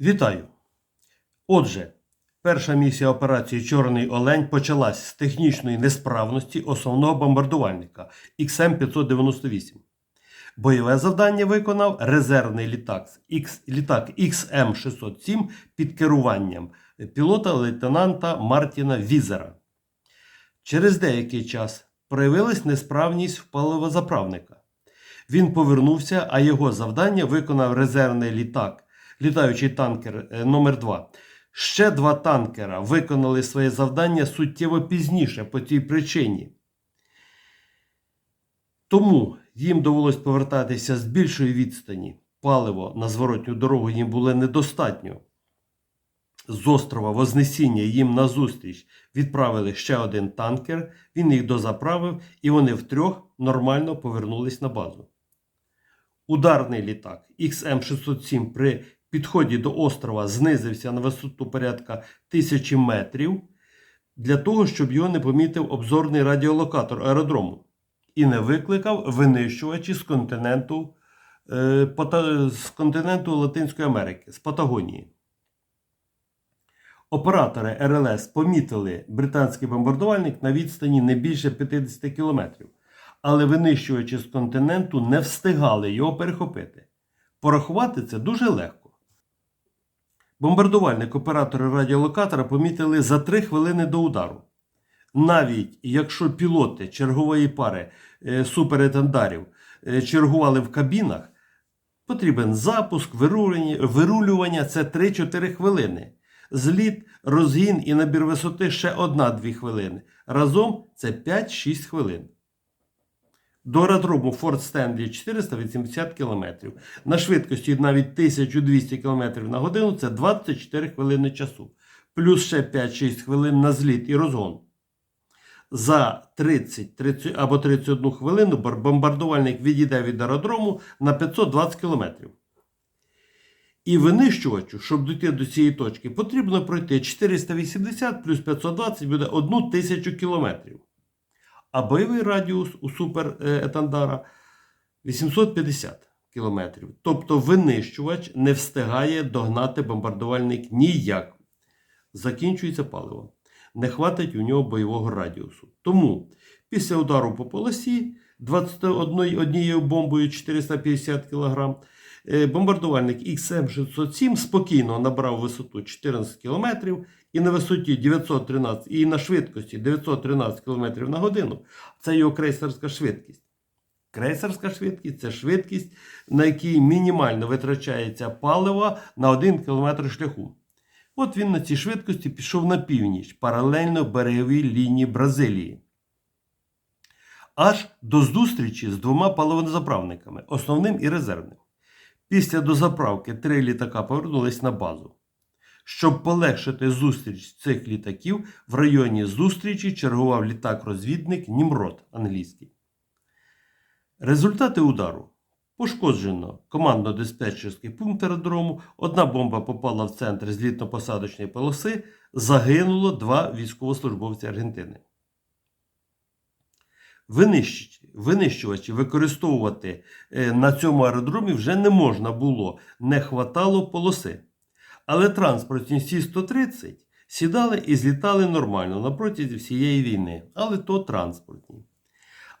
Вітаю! Отже, перша місія операції Чорний Олень почалась з технічної несправності основного бомбардувальника XM598. Бойове завдання виконав резервний літак, літак XM607 під керуванням пілота лейтенанта Мартіна Візера. Через деякий час проявилась несправність в паливозаправника. Він повернувся, а його завдання виконав резервний літак, літаючий танкер е, номер 2 Ще два танкера виконали своє завдання суттєво пізніше по цій причині. Тому їм довелось повертатися з більшої відстані. Паливо на зворотню дорогу їм було недостатньо. З острова Вознесіння їм назустріч відправили ще один танкер, він їх дозаправив, і вони втрьох нормально повернулись на базу. Ударний літак XM607 при підході до острова знизився на висоту порядка 1000 метрів для того, щоб його не помітив обзорний радіолокатор аеродрому і не викликав винищувачі з континенту, е, з континенту Латинської Америки, з Патагонії. Оператори РЛС помітили британський бомбардувальник на відстані не більше 50 кілометрів, але винищувачі з континенту не встигали його перехопити. Порахувати це дуже легко. Бомбардувальник оператори радіолокатора помітили за 3 хвилини до удару. Навіть якщо пілоти чергової пари е, суперетендарів е, чергували в кабінах, потрібен запуск, вирулювання, це 3-4 хвилини. Зліт, розгін і набір висоти ще 1-2 хвилини. Разом це 5-6 хвилин. До аеродрому Форт Стенлі 480 км. На швидкості навіть 1200 км на годину це 24 хвилини часу. Плюс ще 5-6 хвилин на зліт і розгон. За 30, 30 або 31 хвилину бомбардувальник відійде від аеродрому на 520 км. І винищувачу, щоб дійти до цієї точки, потрібно пройти 480 плюс 520 буде 1000 кілометрів. А бойовий радіус у супер е, Етандара 850 кілометрів. Тобто винищувач не встигає догнати бомбардувальник ніяк. Закінчується паливо. Не хватить у нього бойового радіусу. Тому після удару по полосі 21 однією бомбою 450 кг бомбардувальник XM607 спокійно набрав висоту 14 км і на висоті 913 і на швидкості 913 км на годину. Це його крейсерська швидкість. Крейсерська швидкість це швидкість, на якій мінімально витрачається паливо на 1 км шляху. От він на цій швидкості пішов на північ, паралельно береговій лінії Бразилії. Аж до зустрічі з двома паливозаправниками, основним і резервним. Після дозаправки три літака повернулись на базу. Щоб полегшити зустріч цих літаків, в районі зустрічі чергував літак-розвідник Німрод англійський. Результати удару. Пошкоджено командно-диспетчерський пункт аеродрому, одна бомба попала в центр злітно-посадочної полоси, загинуло два військовослужбовці Аргентини. Винищувачі, використовувати е, на цьому аеродромі вже не можна було, не хватало полоси. Але транспортні Сі-130 сідали і злітали нормально на протязі всієї війни, але то транспортні.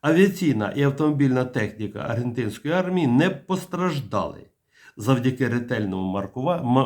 Авіаційна і автомобільна техніка аргентинської армії не постраждали завдяки ретельному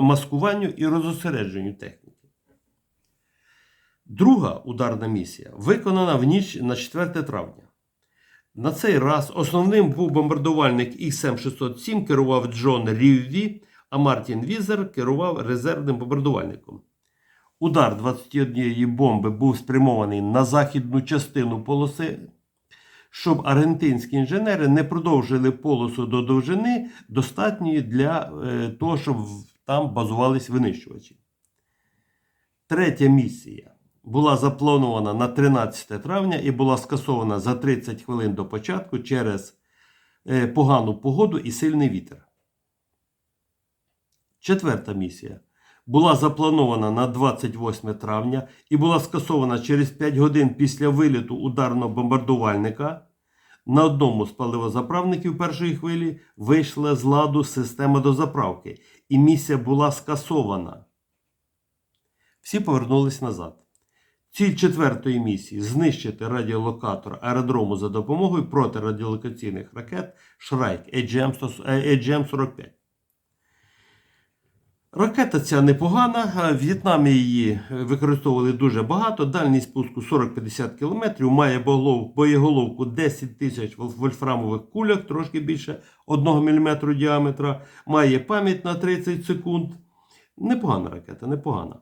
маскуванню і розосередженню техніки. Друга ударна місія виконана в ніч на 4 травня. На цей раз основним був бомбардувальник XM607, керував Джон Рівві, а Мартін Візер керував резервним бомбардувальником. Удар 21 бомби був спрямований на західну частину полоси, щоб аргентинські інженери не продовжили полосу до довжини, достатньої для е, того, щоб там базувались винищувачі. Третя місія була запланована на 13 травня і була скасована за 30 хвилин до початку через е, погану погоду і сильний вітер. Четверта місія була запланована на 28 травня і була скасована через 5 годин після виліту ударного бомбардувальника. На одному з паливозаправників першої хвилі вийшла з ладу система дозаправки, і місія була скасована. Всі повернулись назад. Ціль четвертої місії знищити радіолокатор аеродрому за допомогою протирадіолокаційних ракет Шрайк AGM-45. Ракета ця непогана. В В'єтнамі її використовували дуже багато. Дальність спуску 40-50 км, має боєголовку 10 тисяч вольф- вольфрамових кульок, трошки більше 1 мм діаметра, має пам'ять на 30 секунд. Непогана ракета, непогана.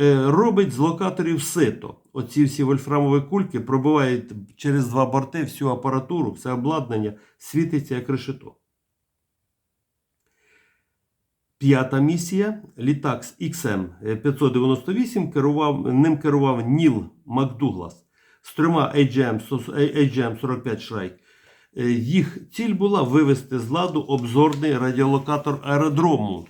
Е, Робить з локаторів сито. Оці всі вольфрамові кульки пробивають через два борти всю апаратуру, все обладнання, світиться як решето. П'ята місія. Літак з XM-598 керував, ним керував Ніл Макдуглас з трьома AGM-45 Шрайк. Е, Їх ціль була вивести з ладу обзорний радіолокатор аеродрому.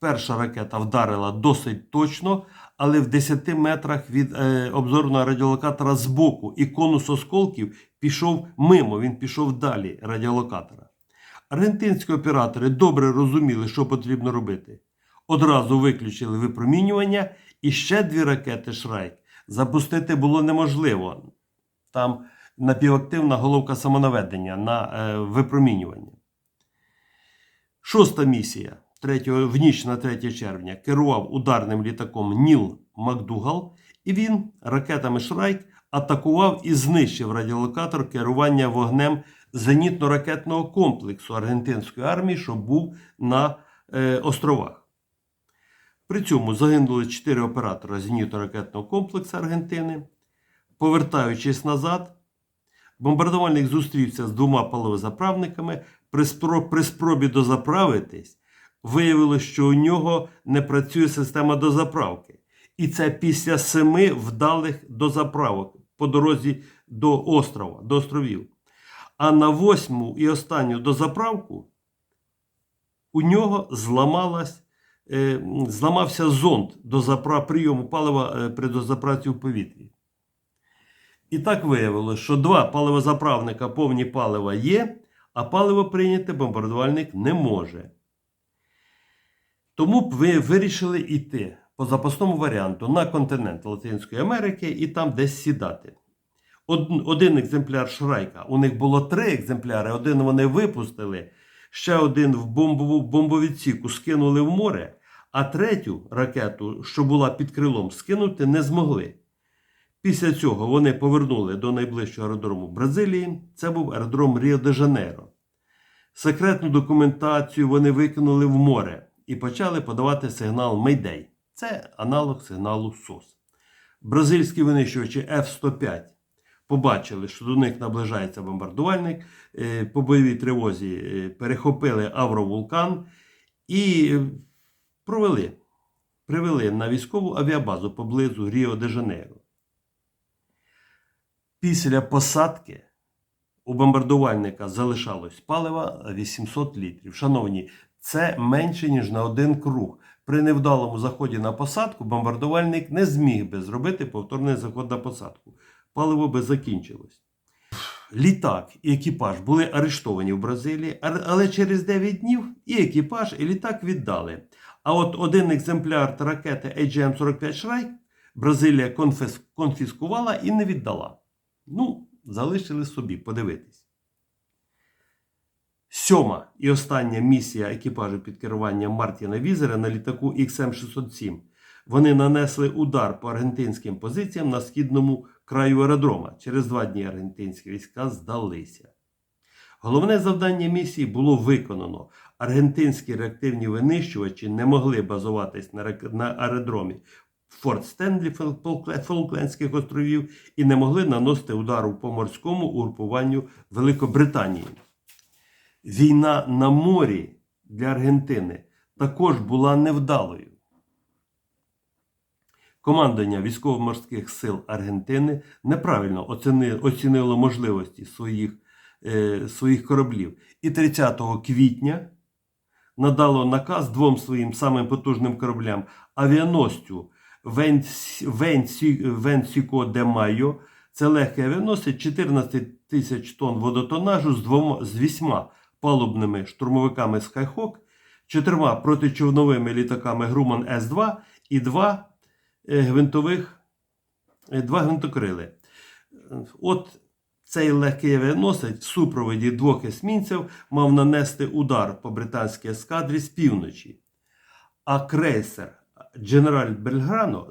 Перша ракета вдарила досить точно, але в 10 метрах від е, обзорного радіолокатора збоку, і конус осколків пішов мимо, він пішов далі радіолокатора. Аргентинські оператори добре розуміли, що потрібно робити. Одразу виключили випромінювання, і ще дві ракети Шрайк запустити було неможливо. Там напівактивна головка самонаведення на е, випромінювання. Шоста місія 3, в ніч на 3 червня керував ударним літаком Ніл Макдугал, і він ракетами Шрайк атакував і знищив радіолокатор керування вогнем зенітно-ракетного комплексу аргентинської армії, що був на е, островах. При цьому загинули 4 оператора зенітно-ракетного комплексу Аргентини. Повертаючись назад, бомбардувальник зустрівся з двома паливозаправниками. При, спро- при спробі дозаправитись, виявилось, що у нього не працює система дозаправки. І це після семи вдалих дозаправок по дорозі до острова, до островів. А на восьму і останню дозаправку у нього зламалась, е, зламався зонд до запра... прийому палива е, при дозаправці в повітрі. І так виявилося, що два паливозаправника повні палива є, а паливо прийняти бомбардувальник не може. Тому б ви вирішили йти по запасному варіанту на континент Латинської Америки і там десь сідати. Один екземпляр Шрайка. У них було три екземпляри, один вони випустили, ще один в бомбову бомбовідсіку скинули в море, а третю ракету, що була під крилом, скинути не змогли. Після цього вони повернули до найближчого аеродрому Бразилії. Це був аеродром Ріо-де-Жанейро. Секретну документацію вони викинули в море і почали подавати сигнал Мейдей. Це аналог сигналу СОС. Бразильські винищувачі F-105 побачили, що до них наближається бомбардувальник. е, По бойовій тривозі е, перехопили Авровулкан і е, провели, привели на військову авіабазу поблизу Ріо-де-Жанейро. Після посадки у бомбардувальника залишалось палива 800 літрів. Шановні, це менше, ніж на один круг. При невдалому заході на посадку бомбардувальник не зміг би зробити повторний заход на посадку. Паливо би закінчилось. Літак і екіпаж були арештовані в Бразилії, але через 9 днів і екіпаж, і літак віддали. А от один екземпляр ракети AGM-45 Шрайк Бразилія конфіскувала і не віддала. Ну, залишили собі подивитись. Сьома і остання місія екіпажу під керуванням Мартіна Візера на літаку XM607. Вони нанесли удар по аргентинським позиціям на східному краю аеродрома. Через два дні аргентинські війська здалися. Головне завдання місії було виконано. Аргентинські реактивні винищувачі не могли базуватись на, аеродромі Форт Стенлі Фолклендських островів і не могли наносити удару по морському угрупуванню Великобританії. Війна на морі для Аргентини також була невдалою. Командування військово-морських сил Аргентини неправильно оцінило можливості своїх, е, своїх кораблів і 30 квітня надало наказ двом своїм самим потужним кораблям Венсі- Венсіко де Майо. Це легкий авіаносець 14 тисяч тонн водотонажу з, двома, з вісьма палубними штурмовиками Skyhawk, чотирма протичовновими літаками Grumman С-2 і два е, гвинтових, е, два гвинтокрили. От цей легкий авіаносець в супроводі двох есмінців мав нанести удар по британській ескадрі з півночі. А крейсер Дженераль Бельграно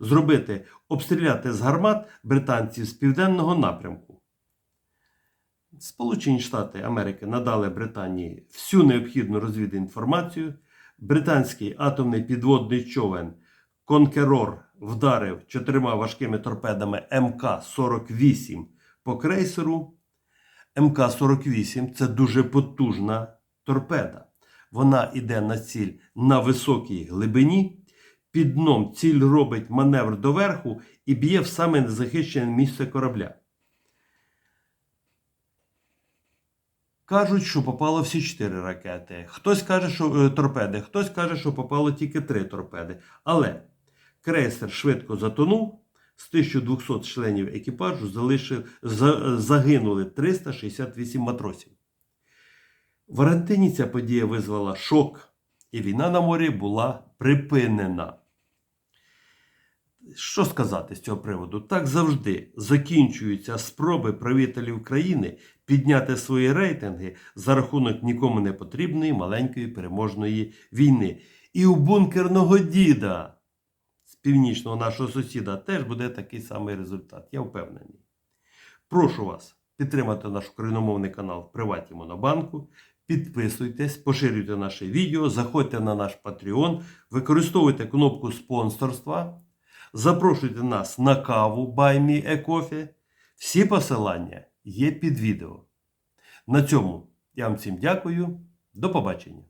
зробити обстріляти з гармат британців з південного напрямку. Сполучені Штати Америки надали Британії всю необхідну розвідінформацію. Британський атомний підводний човен Конкерор вдарив чотирма важкими торпедами МК-48 по крейсеру. МК-48 це дуже потужна торпеда. Вона йде на ціль на високій глибині. Під дном ціль робить маневр доверху і б'є в саме незахищене місце корабля. Кажуть, що попало всі чотири ракети. Хтось каже, що е, торпеди, хтось каже, що попало тільки три торпеди. Але крейсер швидко затонув. З 1200 членів екіпажу залишив, за- загинули 368 матросів. В Аргентині ця подія визвала шок, і війна на морі була припинена. Що сказати з цього приводу? Так завжди закінчуються спроби правителів країни підняти свої рейтинги за рахунок нікому не потрібної маленької переможної війни. І у бункерного діда з північного нашого сусіда теж буде такий самий результат. Я впевнений. Прошу вас підтримати наш україномовний канал в Приваті Монобанку. Підписуйтесь, поширюйте наше відео, заходьте на наш Patreon, використовуйте кнопку спонсорства, запрошуйте нас на каву Buy. Всі посилання є під відео. На цьому я вам всім дякую. До побачення.